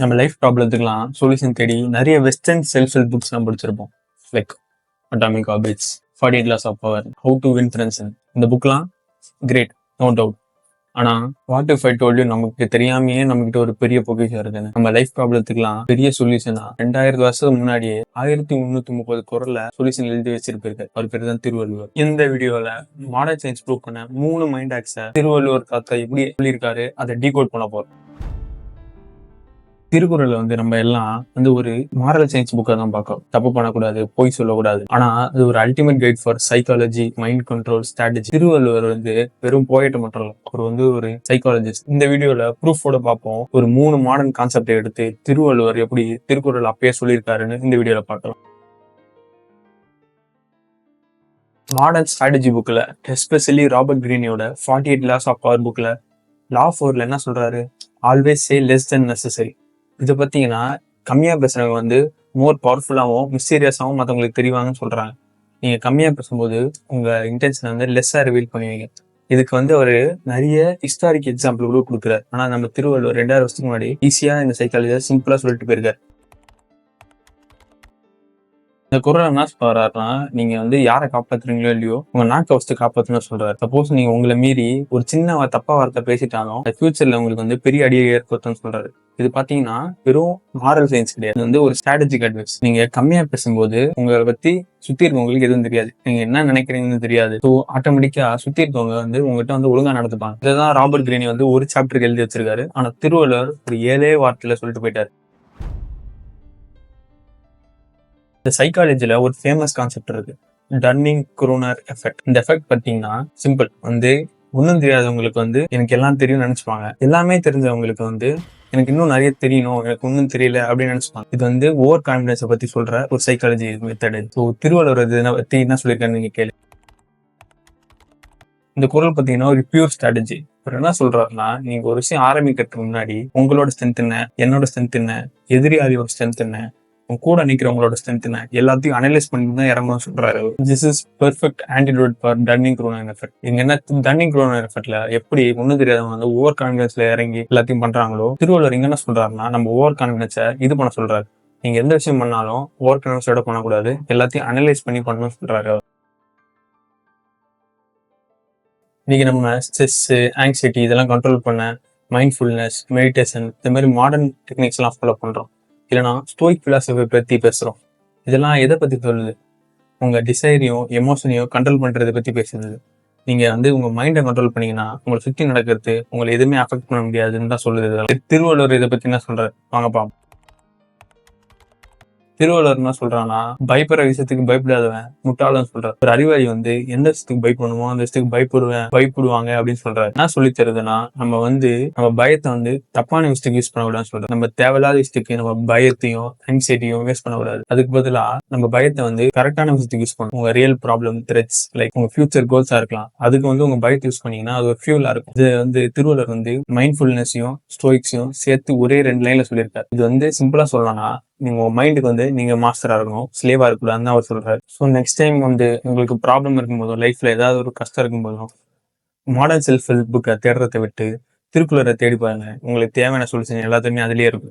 நம்ம life ப்ராப்ளத்துக்குலாம் solution தேடி நிறைய வெஸ்டர்ன் செல்ஃப் ஹெல்ப் புக்ஸ்லாம் படிச்சிருப்போம். Like atomic habits forty eight laws of power how to win friends இந்த புக்லாம் கிரேட் நோ டவுட் ஆனா what if I told you நமக்கு தெரியாமையே நம்மகிட்ட ஒரு பெரிய பொக்கிஷம் இருக்குன்னு நம்ம லைஃப் ப்ராப்ளத்துக்குலாம் பெரிய சொல்யூஷனா ரெண்டாயிரத்து வருஷத்துக்கு முன்னாடியே ஆயிரத்தி முன்னூத்தி முப்பது குரல்ல சொல்யூஷன் எழுதி வச்சிருப்பீர்கள். அவர் பேர் தான் திருவள்ளுவர். இந்த வீடியோல மாடர்ன் சயின்ஸ் ப்ரூவ் பண்ண மூணு மைண்ட் ஆக்ஸை திருவள்ளுவர் தாத்தா எப்படி சொல்லியிருக்காரு அதை டீகோட் பண்ண போறோம். திருக்குறள் வந்து நம்ம எல்லாம் வந்து ஒரு மாரல் சயின்ஸ் புக்கை தான் பார்க்கறோம். தப்பு பண்ணக்கூடாது பொய் சொல்லக்கூடாது. ஆனா அது ஒரு ultimate guide for psychology mind control strategy Thiruvalluvar வந்து வெறும் போயிட்டு மட்டும் ஒரு அவர் வந்து ஒரு சைக்காலஜிஸ்ட் இந்த வீடியோல ப்ரூஃபோட பார்ப்போம். ஒரு மூணு மாடர்ன் கான்செப்டை எடுத்து திருவள்ளுவர் எப்படி திருக்குறள் அப்பயே சொல்லியிருக்காருன்னு இந்த வீடியோல பார்க்கலாம். மாடர்ன் ஸ்ட்ராட்டஜி புக்கில் especially Robert கிரீனியோட forty eight laws of power புக்கில் லா ஃபோரில் என்ன சொல்கிறாரு always say less than necessary இதை பார்த்தீங்கன்னா கம்மியாக பேசுகிறவங்க வந்து மோர் பவர்ஃபுல்லாகவும் மிஸ்டீரியஸாகவும் மற்றவங்களுக்கு தெரிவாங்கன்னு சொல்கிறாங்க நீங்கள் கம்மியாக பேசும்போது உங்கள் இன்டென்ஷனை வந்து லெஸ்ஸாக ரிவீல் பண்ணுவீங்க. இதுக்கு வந்து அவர் நிறைய ஹிஸ்டாரிக் எக்ஸாம்பிள் கூட கொடுக்குறாரு. ஆனால் நம்ம திருவள்ளுவர் ரெண்டாயிரம் வருஷத்துக்கு முன்னாடி ஈஸியாக இந்த சைக்காலஜியை சிம்பிளாக சொல்லிட்டு போயிருக்காரு. இந்த குரல் என்ன சொல்றாருன்னா நீங்க வந்து யாரை காப்பாத்துறீங்களோ இல்லையோ உங்க நாக்கை வச்சு காப்பாத்துன்னு சொல்றாரு. சப்போஸ் நீங்க உங்களை மீறி ஒரு சின்ன தப்பா வார்த்தை பேசிட்டாலும் ஃபியூச்சர்ல உங்களுக்கு வந்து பெரிய அடியை ஏற்படுத்தும்னு சொல்றாரு. இது பாத்தீங்கன்னா வெறும் மாரல் சயின்ஸ் கிடையாது. வந்து ஒரு ஸ்ட்ராட்டஜிக் அட்வைஸ் நீங்க கம்மியா பேசும்போது உங்களை பத்தி சுத்தி இருக்கவங்களுக்கு எதுவும் தெரியாது. நீங்க என்ன நினைக்கிறீங்கன்னு தெரியாது. ஸோ ஆட்டோமேட்டிக்கா சுத்தி இருக்கவங்க வந்து உங்ககிட்ட வந்து ஒழுங்கா நடத்துப்பாங்க இதுதான் ராபர்ட் கிரீனி வந்து ஒரு சாப்டருக்கு எழுதி வச்சிருக்காரு. ஆனா திருவள்ளுவர் ஒரு ஏழே வார்த்தையில சொல்லிட்டு போயிட்டாரு. இந்த சைக்காலஜியில் ஒரு ஃபேமஸ் கான்செப்ட் இருக்கு. டர்னிங் குரோனர் எஃபெக்ட் இந்த எஃபெக்ட் பார்த்தீங்கன்னா சிம்பிள் வந்து ஒன்றும் தெரியாதவங்களுக்கு வந்து எனக்கு எல்லாம் தெரியும்னு நினைச்சுப்பாங்க. எல்லாமே தெரிஞ்சவங்களுக்கு வந்து எனக்கு இன்னும் நிறைய தெரியணும் எனக்கு ஒன்றும் தெரியல அப்படின்னு நினைச்சுப்பாங்க. இது வந்து ஓவர் கான்ஃபிடன்ஸை பத்தி சொல்ற ஒரு சைக்காலஜி மெத்தடு ஸோ திருவள்ளுவர் இது என்ன பத்தி என்ன சொல்லியிருக்காரு நீங்க கேளு. இந்த குரல் பார்த்தீங்கன்னா ஒரு பியூர் ஸ்ட்ராட்டஜி இவர் என்ன சொல்றாருன்னா நீங்க ஒரு விஷயம் ஆரம்பிக்கிறதுக்கு முன்னாடி உங்களோட ஸ்ட்ரென்த் என்ன என்னோட ஸ்ட்ரென்த் என்ன எதிரியாளியோட ஸ்ட்ரென்த் என்ன கூட நிக்கிறவங்களோட ஸ்ட்ரென்த் என்ன? எல்லாத்தையும் அனலைஸ் பண்ணி தான் இறங்கணும்னு சொல்றாரு this is perfect antidote for Dunning Kruger effect இங்க என்ன டன்னிங் குரோனர் எஃபெக்ட்ல எப்படி ஒண்ணு தெரியாதவங்க வந்து ஓவர் கான்பிடன்ஸ்ல இறங்கி எல்லாத்தையும் பண்றாங்களோ திருவள்ளுவர் இங்க என்ன சொல்றாருன்னா நம்ம ஓவர் கான்பிடன்ஸை இது பண்ண சொல்றாரு. நீங்க எந்த விஷயம் பண்ணாலும் ஓவர் கான்பிடன்ஸோட பண்ணக்கூடாது. எல்லாத்தையும் அனலைஸ் பண்ணி பண்ணணும்னு சொல்றாரு இன்னைக்கு நம்ம ஸ்ட்ரெஸ் ஆங்ஸைட்டி இதெல்லாம் கண்ட்ரோல் பண்ண மைண்ட்ஃபுல்னஸ் மெடிடேஷன் இந்த மாதிரி மாடர்ன் டெக்னிக்ஸ் எல்லாம் ஃபாலோ பண்றோம். இல்லைனா ஸ்டோயிக் ஃபிலாசபி பத்தி பேசுறோம். இதெல்லாம் எதை பத்தி சொல்லுது? உங்க டிசைரையும் எமோஷனையும் கண்ட்ரோல் பண்றதை பத்தி பேசுது. நீங்க வந்து உங்க மைண்டை கண்ட்ரோல் பண்ணீங்கன்னா உங்களை சுற்றி நடக்கிறது உங்களை எதுவுமே அஃபெக்ட் பண்ண முடியாதுன்னு தான் சொல்லுது திருவள்ளுவர் இதை பத்தி என்ன சொல்கிறார் வாங்க திருவள்ளுவர்னா திருவள்ளுவர் என்ன சொல்றான்னா பயப்படுற விஷயத்துக்கு பயப்படாதவன் முட்டாளன் சொல்றாரு. ஒரு அறிவாளி வந்து எந்த விஷயத்துக்கு பயப்படணுமோ அந்த விஷயத்துக்கு பயப்படுவேன் பயப்படுவாங்க அப்படின்னு சொல்றாரு. என்ன சொல்லி தருதுன்னா நம்ம வந்து நம்ம பயத்தை வந்து தப்பான விஷயத்துக்கு யூஸ் பண்ணக்கூடாதுன்னு சொல்றாரு. நம்ம தேவையில்லாத விஷயத்துக்கு நம்ம பயத்தையும் ஆங்ஸைட்டியும் வேஸ்ட் பண்ணக்கூடாது. அதுக்கு பதிலா நம்ம பயத்தை வந்து கரெக்டான விஷயத்துக்கு யூஸ் பண்ணணும். உங்க ரியல் ப்ராப்ளம் த்ரெட்ஸ் லைக் உங்க ஃபியூச்சர் கோல்ஸா இருக்கலாம். அதுக்கு வந்து உங்க பயத்தை யூஸ் பண்ணீங்கன்னா அது ஒரு ஃபியூலா இருக்கும். இது வந்து திருவள்ளுவர் வந்து மைண்ட்ஃபுல்னஸையும் ஸ்டோயிக்ஸையும் சேர்த்து ஒரே ரெண்டு லைன்ல சொல்லியிருக்காரு. இது வந்து சிம்பிளா சொல்லலாம்னா நீங்க உங்க மைண்டுக்கு வந்து நீங்க மாஸ்டரா இருக்கணும் ஸ்லேவா இருக்கக்கூடாதுன்னு அவர் சொல்றாரு. ஸோ நெக்ஸ்ட் டைம் வந்து உங்களுக்கு ப்ராப்ளம் இருக்கும்போதும் லைஃப்ல ஏதாவது ஒரு கஷ்டம் இருக்கும்போதும் மாடர்ன் செல்ஃப் ஹெல்ப் புக்கை தேடுறதை விட்டு திருக்குறளை தேடி பாருங்க. உங்களுக்கு தேவையான சொல்யூஷன் எல்லாத்துக்குமே அதுலேயே இருக்கும்.